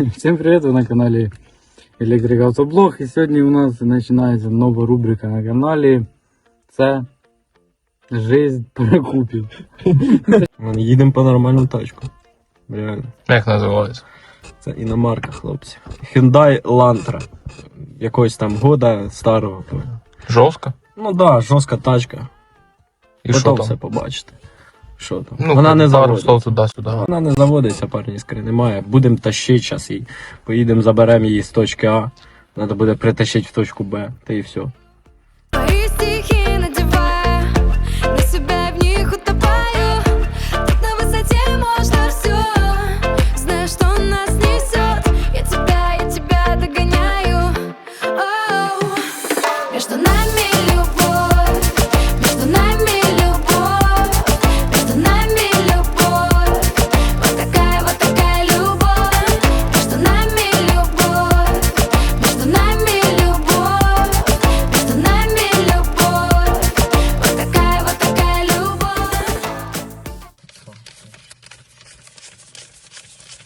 Всем привет, вы на канале Электрик Автоблог. І сьогодні у нас починається нова рубрика на каналі. Це Жизнь перекупів. Ми їдемо по нормальну тачку. Реально. Як називається? Це іномарка, хлопці. Hyundai Elantra. Якогось там года старого. Жорстко? Ну да, жорстка тачка. І Готов все побачити. Що там? Ну, Вона не пару заводиться. слов туди-сюди. Вона не заводиться, парні іскри немає. Будемо тащити зараз її. Поїдемо, заберемо її з точки А. Треба буде притащити в точку Б. Та і все.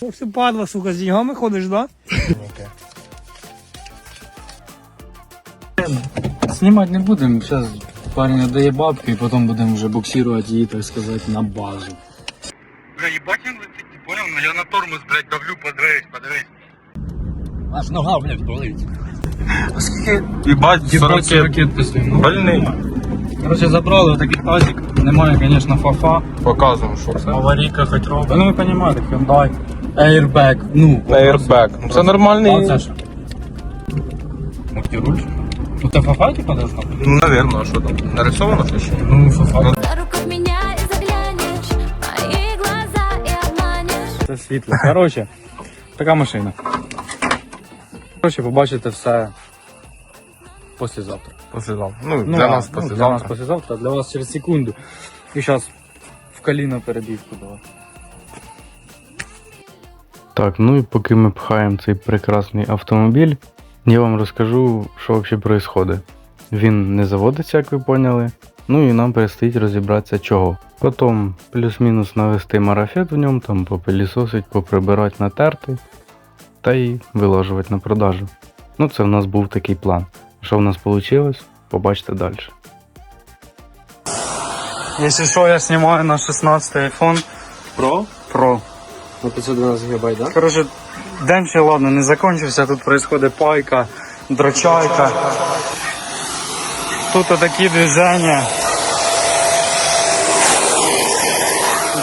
Ох ти падла, сука, з деньгами ходиш, да? Знімати не будемо. Зараз парень дає бабки і потім будемо вже буксувати її, так сказати, на базу. Бля, ебать он летит, ты понял? Ну я на тормоз, блядь, давлю, подивись, подивись. Аж нога, блядь, болить. Єбать, 40 ракет постійно. Больний. Короче, забрали такий тазик. Немає, звісно, фафа. Показуємо, що це. Аварійка хоч робить. Ну ви розумієте, Hyundai. Airbag. Ну, Airbag. Ну, Це нормальний. А це що? Мультируль? Ну це фафа типа должна бути? Ну, навірно, а що там? Нарисовано що? Ну, фафа. За руку в меня и заглянешь, в мои глаза и обманешь. Це світло. Коротше, така машина. Коротше, побачите все післязавтра. Послідав. Ну, Ну, для нас ну, Для нас послідавка. післязавтра, а для вас через секунду. І зараз в коліно перебівку давай. Так, ну і поки ми пхаємо цей прекрасний автомобіль, я вам розкажу, що взагалі відбувається. Він не заводиться, як ви поняли. Ну і нам предстоїть розібратися чого. Потім плюс-мінус навести марафет в ньому, там попилісосить, поприбирати, натерти та й вилажувати на продажу. Ну, це в нас був такий план. Що в нас вийшло, побачите далі. Якщо що, я знімаю на 16 iPhone Про? Pro. На 512 гігабайт, да? Коротше, день ще ладно не закончився, тут происходит пайка, дрочайка. Тут такі движення.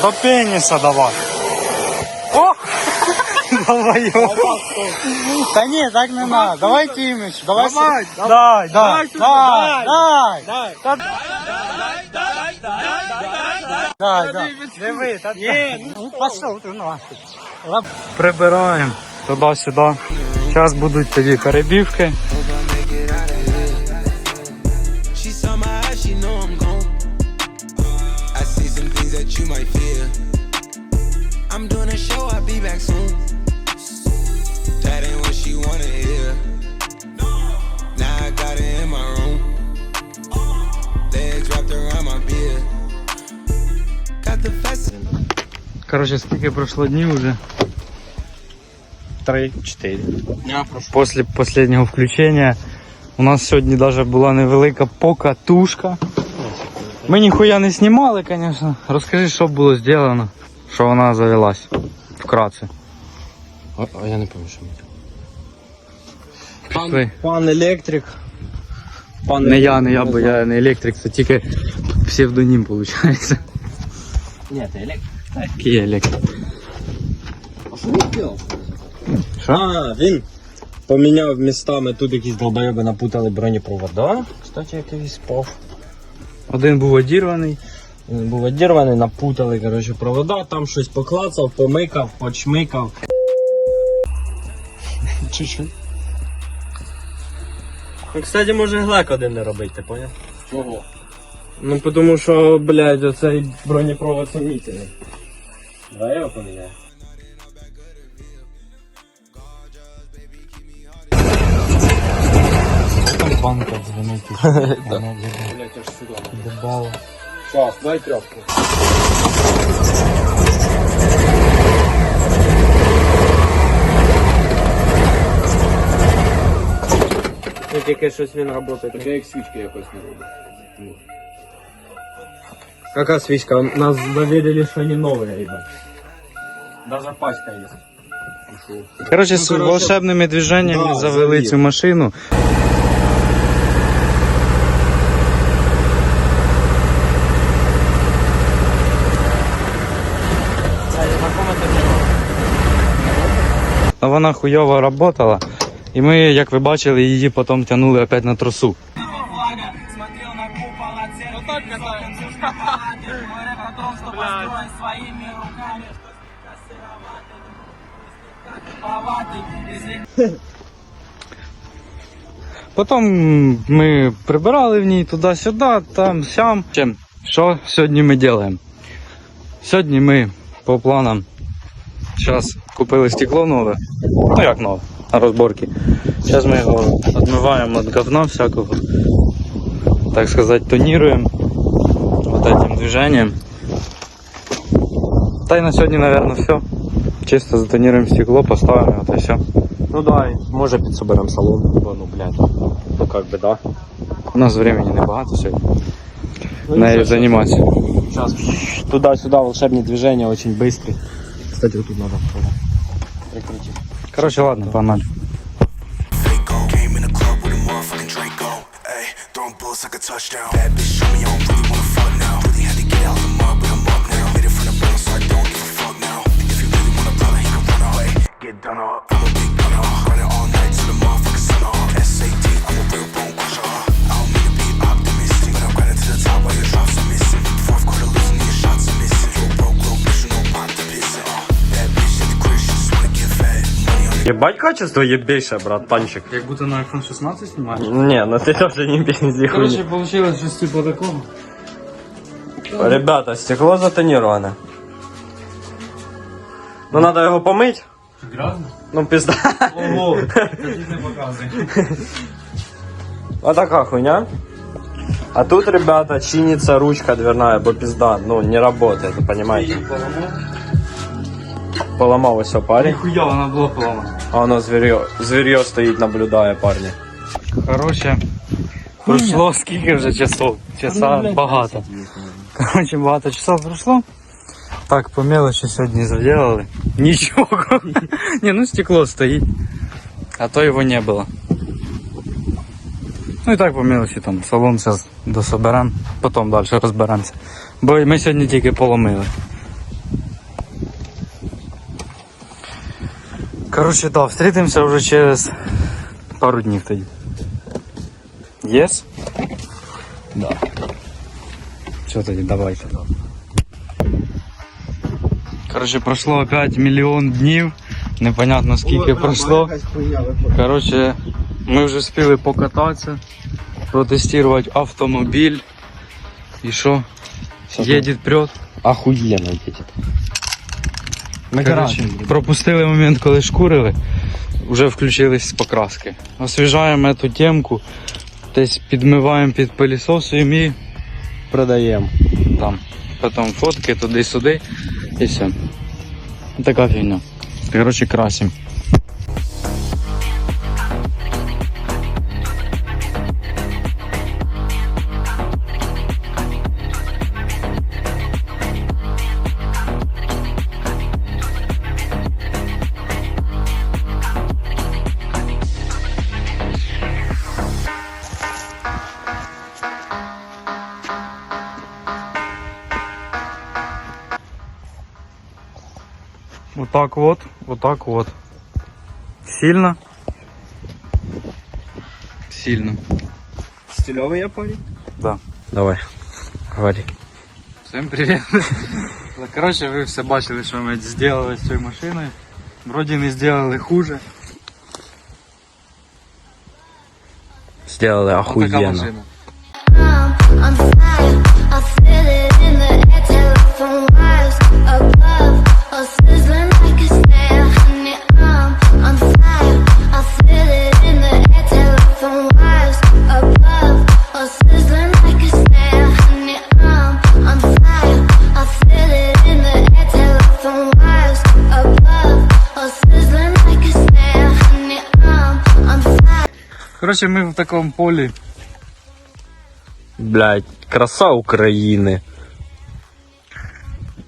До пениса давай. О! Давай його. Та ні, так не надо. Давай Тимич, давай. Давай, дай, дай, дай, дай. Та- Дай, дай. Диви, та ну пошов ти нахуй. Прибираємо туди-сюди. Зараз будуть тоді перебівки. Коротше, скільки пройшло днів вже? Три-чотири. Після останнього включення у нас сьогодні навіть була невелика покатушка. Ми ніхуя не знімали, звісно. Розкажи, що було зроблено, що вона завелась. Вкратце. А, а я не пам'ятаю, що ми. Пішли. Пан електрик. Пан Не я, не я, бо я не електрик, це тільки псевдонім виходить. Ні, ти електрик. Який електрик? А що він робив? Що? А, він поміняв містами, тут якісь долбойоби напутали бронепровода. Кстати, якийсь спав. Один був одірваний. Він був одірваний, напутали, коротше, провода, там щось поклацав, помикав, почмикав. Чуть-чуть. Кстати, може глек один не робити, ти поняв? Чого? Ну, тому що, блядь, оцей бронепровод сумнітельний. Давай я его поменяю. Банка звонить. Блять, аж сюда. Добавил. Класс, дай тряпку. Ну, тільки щось він працює. Хоча як свічки якось не робить. Яка свічка? Нас довірили, що не нові, ребят. Даже пачка є. Короче, з короче, волшебними движеннями да, завели завів. цю машину. А вона хуйово работала. І ми, як ви бачили, її потім тягнули опять на тросу. Потім ми прибирали в ній туди-сюди, там, сям. Що сьогодні ми робимо? Сьогодні ми по планам зараз купили стекло нове. Ну як нове, на розборки. Зараз ми його відмиваємо від говна всякого. Так сказати, тоніруємо вот этим движением. Та й на сьогодні, мабуть, все. Чисто затоніруємо стекло, поставимо, от і все. Ну да, може підсоберемо салон, бо ну, блядь. Ну как би, да. У нас времени небагато сьогодні. Нею займатися. Сейчас туда-сюда волшебные движения очень быстрые. Кстати, вот тут надо прикрутить. Короче, ладно, погнали. Faco. Came in the club with a motherfucking Draco. Ayy, throwing bullets like a touchdown. Bad bitch, show me I Ебать качество ебейшее, братанчик. Як будто на iPhone 16 знімаєш. Не, ну ты тоже не пизди Короче, получилось щось типу такого. Ребята, стекло затонировано. Ну надо его помыть. Грязно? Ну пизда. Ого, тоді не показуй. Вот такая хуйня. А тут, ребята, чинится ручка дверная, бо пизда, ну, не работает, вы понимаете. Поломал все парень. Ніхуя, вона була поломана. А оно зверье, зверье стоит, наблюдая, парни. Короче, пройшло скільки вже часов? Часа багато. Короче, багато часов пройшло. Так, по мелочі сьогодні заделали. Нічого. Не, ну стекло стоїть. А то його не було. Ну і так по мелочі там салон зараз дособеремо, потім далі розберемося. Бо ми сьогодні тільки поломили. Короче, да, встретимся вже через пару днів тоді. Yes? Да. Все тоді, давайте. Короче, пройшло опять мільйон днів. Непонятно скільки пройшло. Короче, ми вже встигли покататися, протестувати автомобіль. І що? Едет, прет. Охуенно едет. Короче, пропустили момент, коли шкурили, вже включились покраски. Освіжаємо цю темку, десь підмиваємо під пилісосом і продаємо. там. Потім фотки туди-сюди і все. Така фігня. Коротше, красим. Вот так вот, вот так вот. Сильно? Сильно. Стилевый я парень? Да. Давай, говори. Всім привіт. Коротше, ви все бачили, що ми зробили з цією машиною. Вроді не зробили хуже. Сделали Отака охуенно. Коротше, ми в такому полі. Блядь, краса України.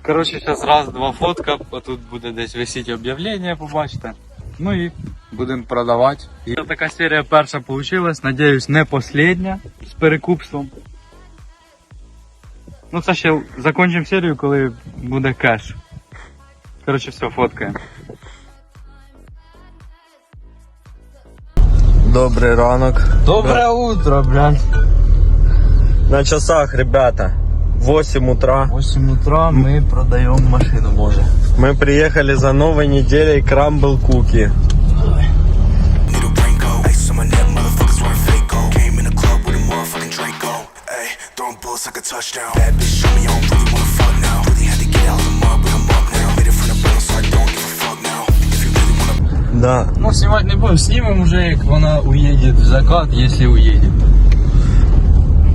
Коротше, зараз раз, два фотка, а тут буде десь висіти об'явлення, побачите. Ну і будемо продавати. І така серія перша вийшла, надіюсь, не остання з перекупством. Ну це ще закінчимо серію, коли буде кеш. Коротше, все, фоткаємо. Добрий ранок. Доброе утро, блядь. На часах, ребята. 8 утра. 8 утра ми продаємо машину, може. Мы приехали за новой неделей Крамбл Куки. Throwing bullets like a touchdown. Bad bitch, show me I don't really wanna fuck now. Really had to get out of the mud, Да. Ну, снимать не будем, снимем уже, как она уедет в закат, если уедет.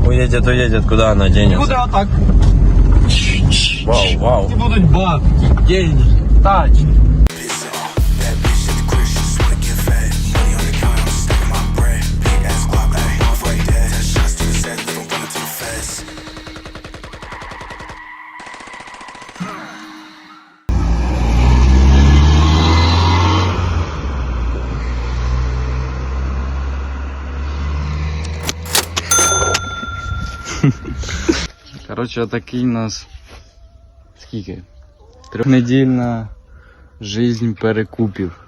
Уедет, уедет, куда она денется? Куда так? Вау, вау. И будут бабки, деньги, тачки. Коротше, такий у нас. Скільки? Трьохнедільна жизнь перекупів.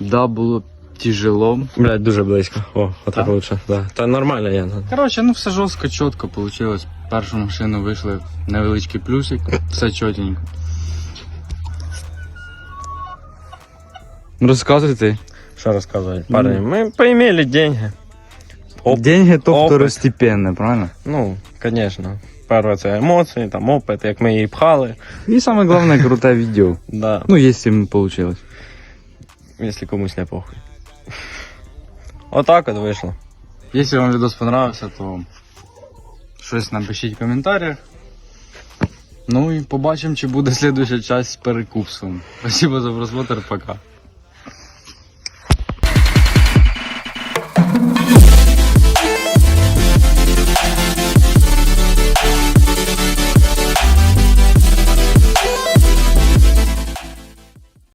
Да, було тяжело. Блядь, дуже близько. О, отак лучше. Да. Та нормально я. Коротше, ну все жорстко, чітко вийшло. Першу машину вийшли невеличкий плюсик, все чотенько. Розказуйте. Що розказувати? Парни, ми поімели деньги. Оп. Деньги то Опит. второстепенне, правильно? Ну, звісно. Перше це емоції, там опит, як ми її пхали. І саме головне круте відео. Да. Ну, якщо не вийшло. Якщо комусь не похуй. Отак от вийшло. Якщо вам відео понравився, то щось напишіть в коментарях. Ну і побачимо, чи буде слідуюча часть з перекупством. Спасибо за просмотр, пока.